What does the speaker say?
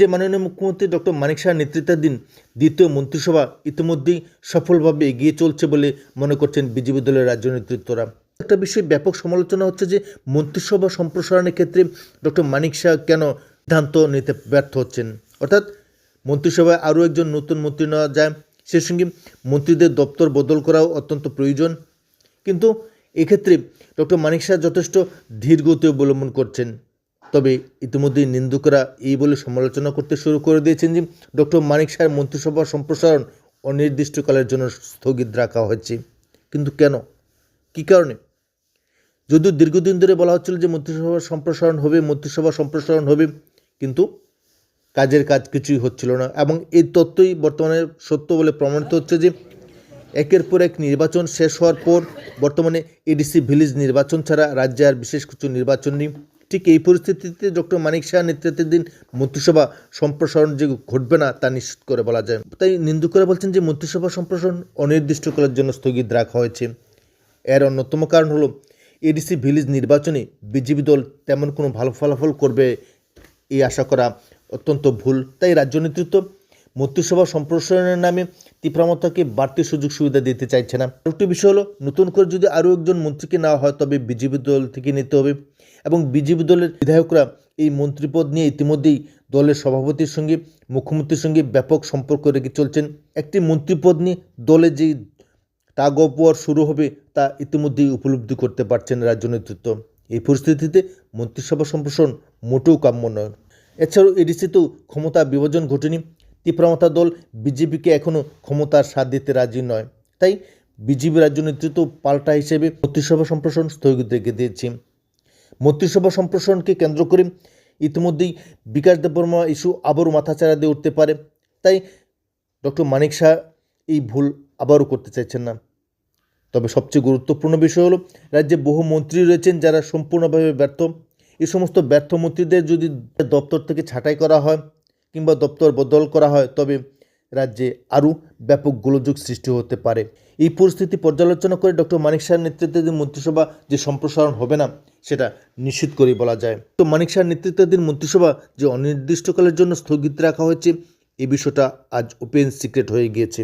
যে মাননীয় মুখ্যমন্ত্রী ডক্টর মানিক শাহ নেতৃত্বাধীন দ্বিতীয় মন্ত্রিসভা ইতিমধ্যেই সফলভাবে এগিয়ে চলছে বলে মনে করছেন বিজেপি দলের রাজ্য নেতৃত্বরা। একটা বিষয়ে ব্যাপক সমালোচনা হচ্ছে যে মন্ত্রিসভা সম্প্রসারণের ক্ষেত্রে ডক্টর মানিক শাহ কেন সিদ্ধান্ত নিতে ব্যর্থ হচ্ছেন? অর্থাৎ মন্ত্রিসভায় আরও একজন নতুন মন্ত্রী নেওয়া যায়, সেই সঙ্গে মন্ত্রীদের দপ্তর বদল করাও অত্যন্ত প্রয়োজন। কিন্তু এক্ষেত্রে ডক্টর মানিক শাহ যথেষ্ট ধীর গতি অবলম্বন করছেন। তবে ইতিমধ্যেই নিন্দুকরা এই বলে সমালোচনা করতে শুরু করে দিয়েছেন যে ডক্টর মানিক শাহের মন্ত্রিসভা সম্প্রসারণ অনির্দিষ্টকালের জন্য স্থগিত রাখা হয়েছে। কিন্তু কেন? কী কারণে? যদিও দীর্ঘদিন ধরে বলা হচ্ছিল যে মন্ত্রিসভা সম্প্রসারণ হবে, মন্ত্রিসভা সম্প্রসারণ হবে, কিন্তু কাজের কাজ কিছুই হচ্ছিল না এবং এই তত্ত্বই বর্তমানে সত্য বলে প্রমাণিত হচ্ছে যে একের পর এক নির্বাচন শেষ হওয়ার পর বর্তমানে এডিসি ভিলেজ নির্বাচন ছাড়া রাজ্যে আর বিশেষ কিছু নির্বাচন নেই। ঠিক এই পরিস্থিতিতে ডক্টর মানিক শাহ নেতৃত্বাধীন মন্ত্রিসভা সম্প্রসারণ যে ঘটবে না, তা নিশ্চিত করে বলা যায়। তাই নিন্দুকরা বলছেন যে মন্ত্রিসভা সম্প্রসারণ অনির্দিষ্টকালের জন্য স্থগিত রাখা হয়েছে। এর অন্যতম কারণ হলো, এডিসি ভিলেজ নির্বাচনে বিজেপি দল তেমন কোনো ভালো ফলাফল করবে, এই আশা করা অত্যন্ত ভুল। তাই রাজ্য নেতৃত্ব মন্ত্রিসভা সম্প্রসারণের নামে তীব্রমতাকে বাড়তি সুযোগ সুবিধা দিতে চাইছে না। আরেকটি বিষয় হলো, নতুন করে যদি আরও একজন মন্ত্রীকে নেওয়া হয়, তবে বিজেপি দল থেকে নিতে হবে এবং বিজেপি দলের বিধায়করা এই মন্ত্রীপদ নিয়ে ইতিমধ্যেই দলের সভাপতির সঙ্গে, মুখ্যমন্ত্রীর সঙ্গে ব্যাপক সম্পর্ক রেখে চলছেন। একটি মন্ত্রিপদ নিয়ে দলে টাগ অফ ওয়ার শুরু হবে, তা ইতিমধ্যেই উপলব্ধি করতে পারছেন রাজ্য নেতৃত্ব। এই পরিস্থিতিতে মন্ত্রিসভা সম্প্রসারণ মোটেও কাম্য নয়। এছাড়াও এডিসিতেও ক্ষমতা বিভাজন ঘটেনি। তীব্রমতা দল বিজেপিকে এখনও ক্ষমতার স্বাদ দিতে রাজি নয়। তাই বিজেপি রাজ্য নেতৃত্ব পাল্টা হিসেবে মন্ত্রিসভা সম্প্রসারণ স্থগিত রেখে দিয়েছে। মন্ত্রিসভা সম্প্রসারণকে কেন্দ্র করে ইতিমধ্যেই বিকাশ দেববর্মা ইস্যু আবারও মাথাচাড়া দিয়ে উঠতে পারে। তাই ডক্টর মানিক শাহ এই ভুল আবারও করতে চাইছেন না। তবে সবচেয়ে গুরুত্বপূর্ণ বিষয় হলো, রাজ্যে বহু মন্ত্রী রয়েছেন যারা সম্পূর্ণভাবে ব্যর্থ। এই সমস্ত ব্যর্থ মন্ত্রীদের যদি দপ্তর থেকে ছাঁটাই করা হয় কিংবা দপ্তর বদল করা হয়, তবে রাজ্যে আরও ব্যাপক গোলযোগ সৃষ্টি হতে পারে। এই পরিস্থিতি পর্যালোচনা করে ডক্টর মানিক শাহের নেতৃত্বাধীন মন্ত্রিসভা যে সম্প্রসারণ হবে না, সেটা নিশ্চিত করে বলা যায়। তো মানিক শাহের নেতৃত্বাধীন মন্ত্রিসভা যে অনির্দিষ্টকালের জন্য স্থগিত রাখা হয়েছে এই বিষয়টা আজ ওপেন সিক্রেট হয়ে গিয়েছে।